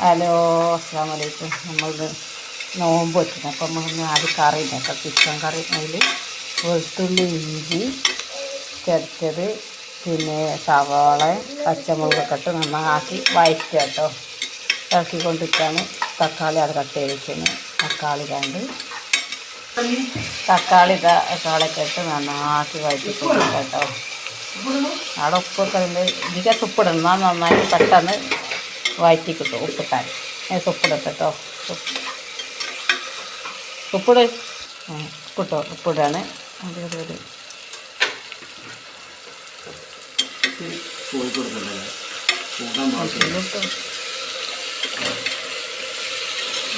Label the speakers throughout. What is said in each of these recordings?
Speaker 1: Hello അസ്സാം വലൈക്കും നമ്മളിത് നോമ്പ് വെച്ചിന്. അപ്പം നമ്മൾ ആദ്യം കറി ഉണ്ടാക്കാം ചിക്കൻ കറി അതിൽ വെളുത്തുള്ളി ഇഞ്ചി ചതച്ചത് പിന്നെ സവാള പച്ചമുളകൊക്കെ ഇട്ട് നന്നാക്കി വഴറ്റുക കേട്ടോ. ഇറക്കിക്കൊണ്ടിട്ടാണ് തക്കാളി അത് കട്ട് ചെയ്ത് വെച്ചിന്. തക്കാളി കണ്ട് തക്കാളി തക്കാളിയൊക്കെ ഇട്ട് നന്നാക്കി വഴറ്റിക്കൊണ്ടിരിക്കുക കേട്ടോ. അവിടെ ഉപ്പൊക്കെ ഉണ്ട്. ഇതിലേക്ക് ഉപ്പിടണം. നന്നായി പെട്ടെന്ന് വഴറ്റി കിട്ടും ഉപ്പിട്ടാൽ. ഞാൻ ഉപ്പിടട്ടെ കേട്ടോ ഉപ്പിട് ഉപ്പിട്ടോ? ഉപ്പിടാണ്.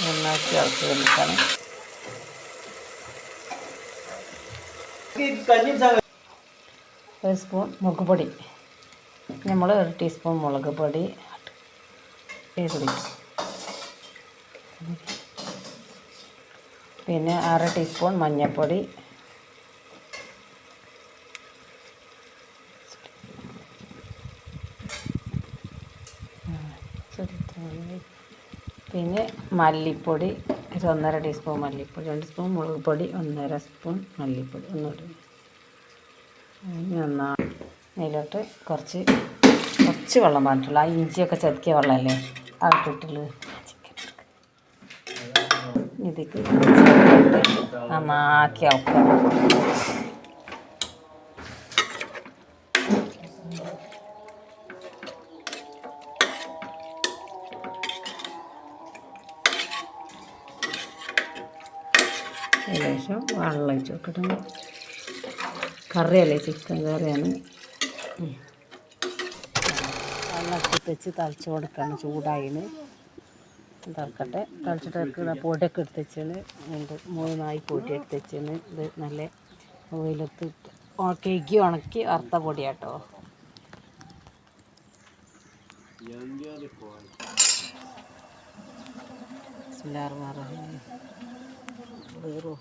Speaker 1: നന്നാക്കി ഇറക്കി വന്നിട്ടാണ് ഒരു സ്പൂൺ മുളക് പൊടി. നമ്മൾ ഒരു ടീസ്പൂൺ മുളക് പൊടി. കൂടി പിന്നെ അര ടീസ്പൂൺ മഞ്ഞൾപ്പൊടി പിന്നെ മല്ലിപ്പൊടി ഒരു ഒന്നര ടീസ്പൂൺ മല്ലിപ്പൊടി രണ്ട് സ്പൂൺ മുളക് പൊടി ഒന്നര സ്പൂൺ മല്ലിപ്പൊടി ഒന്നുകൂടി. നന്നാ അതിലോട്ട് കുറച്ച് കുറച്ച് വെള്ളം പറഞ്ഞിട്ടുള്ളൂ ആ ഇഞ്ചിയൊക്കെ ചതുക്കിയ വെള്ളമല്ലേ? ആ ഇട്ടിട്ടുള്ളൂ ചിക്കൻ ഇതിക്ക് നന്നാക്കി ആക്കുക. ഏകദേശം വെള്ളം ഒഴിച്ച് നോക്കട്ടെ കറിയല്ലേ ചിക്കൻ കറിയാണ്. ഉം. വെള്ളം അടുപ്പത്ത് വെച്ച് തളിച്ച് കൊടുക്കണം ചൂടായിന്. തിളക്കട്ടെ. തളിച്ചിട്ട് പൊടിയൊക്കെ എടുത്ത് വെച്ചാണ്. മൂന്നായി പൊടി എടുത്ത് വെച്ചാണ്. ഇത് നല്ല ഓയിലത്ത് കേക്ക് ഉണക്കി വറുത്ത പൊടിയാട്ടോ. ബിസ്മില്ലാഹിർറഹ്മാനിർറഹീം. വേറോ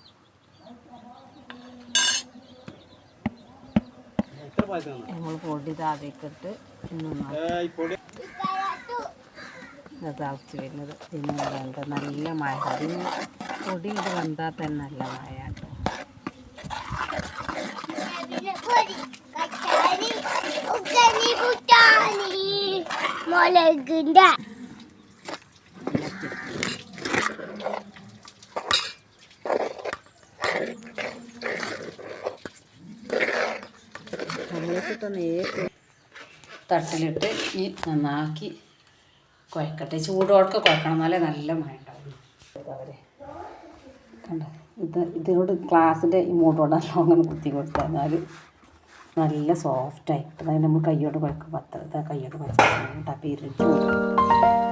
Speaker 1: നമ്മൾ പൊടി താഴേക്കിട്ട് തിളച്ച് വരുന്നത്. പിന്നെ വേണ്ട നല്ല മഴ. അതിന് പൊടി ഇത് വന്നാൽ തന്നെ നല്ല മഴ കേട്ടോ.
Speaker 2: മുളകിന്റെ
Speaker 1: നമ്മളിട്ട് നേരിട്ട് തട്ടിലിട്ട് ഈ നന്നാക്കി കുഴക്കട്ടെ. ചൂടോടൊക്കെ കുഴക്കണം. എന്നാലേ നല്ല മഴ ഉണ്ടാവുള്ളൂ. അവരെ ഇത് ഇതിനോട് ഗ്ലാസിന്റെ ഈ മൂടോടെ അങ്ങനെ കുത്തി കൊടുത്താൽ എന്നാൽ നല്ല സോഫ്റ്റായി അതായത് നമ്മൾ കയ്യോട് കുഴക്കും പത്ര ഇതാ കയ്യോട് കുഴക്കും അപ്പം ആയിരുന്നു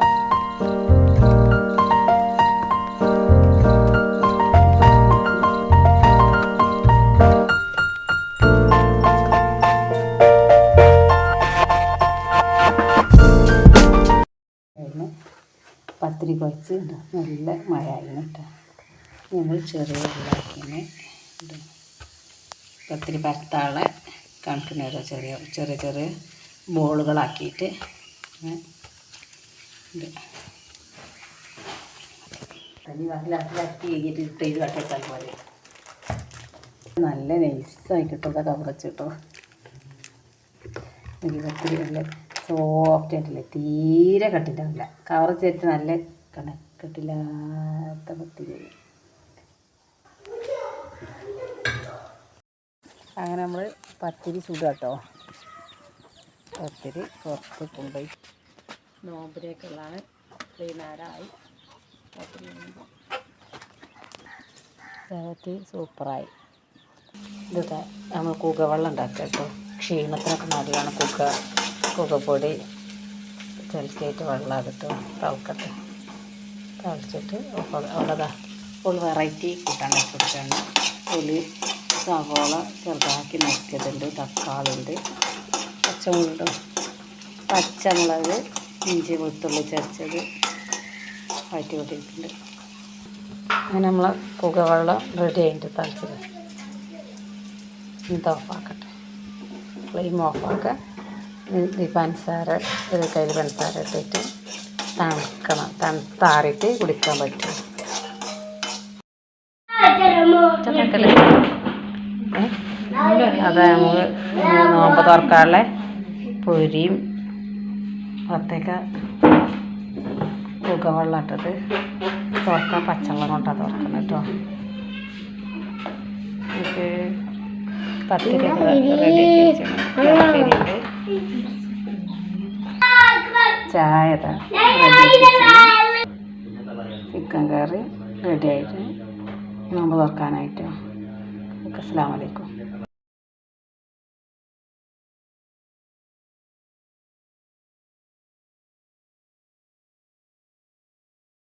Speaker 1: കുഴച്ച് നല്ല മഴ ആയിരുന്നു ഞങ്ങൾ ചെറിയ ഉള്ളാക്കിനെ ഒത്തിരി പരത്താളെ കണക്കിന് ഓരോ ചെറിയ ചെറിയ ചെറിയ ബോളുകളാക്കിയിട്ട് കട്ടെത്താൻ നല്ല നൈസായി കിട്ടും കവർ വെച്ചിട്ടോ പത്തിരി നല്ല സോഫ്റ്റ് ആയിട്ടില്ലേ തീരെ കട്ടിട്ടില്ല കവർ ചേർത്ത് നല്ല കണ കട്ടില്ലാത്ത പത്തിരി. അങ്ങനെ നമ്മൾ പത്തിരി ചൂട് കേട്ടോ പത്തിരി പുറത്ത് കൊണ്ടുപോയി. നോമ്പിലേക്കുള്ളതാണ് വൈകുന്നേരമായി പത്തിരി സൂപ്പറായി. ഇതൊക്കെ നമ്മൾ കുകവെള്ളം ഉണ്ടാക്കുക കേട്ടോ. ക്ഷീണത്തിനൊക്കെ നല്ലതാണ് കുക കുകപ്പൊടി ചെലുത്തിയിട്ട് വെള്ളം അതിട്ട് തിളക്കട്ടെ. തിളച്ചിട്ട് അവിടെ ഒരു വെറൈറ്റി കൂട്ടാൻ കൊടുക്കുകയാണ് പുളി സവോള ചെറുതാക്കി നക്കിയതുണ്ട് തക്കാളി ഉണ്ട് പച്ചമുളക് പച്ചമുളക് ഇഞ്ചി വെളുത്തുള്ളി ചതച്ചത് വഴറ്റി കൊണ്ടിരിക്കുന്നുണ്ട്. അങ്ങനെ നമ്മൾ പുകവെള്ളം റെഡി ആയിട്ട് തളിച്ചത് ഇത് ഓഫാക്കട്ടെ ഫ്ലെയിം ഓഫാക്കുക ഈ പഞ്ചസാര ഒരു കയ്യിൽ പഞ്ചസാര ഇട്ടിട്ട് തണുക്കണം. തണുത്താറിയിട്ട് കുടിക്കാൻ പറ്റും? അതെ നമുക്ക് നോമ്പ് തുറക്കാനുള്ള പൊരിയും വത്തേക്ക പുകവെള്ളം ഇട്ടത് തുറക്കാൻ പച്ചവെള്ളം കൊണ്ടാണ് തുറക്കുന്നത് കേട്ടോ. പത്തിരി ചായ ചിക്കൻ കറി റെഡി ആയിട്ട്. നോമ്പ് തുറക്കാനായിട്ടോ. അസ്സാം വലൈക്കും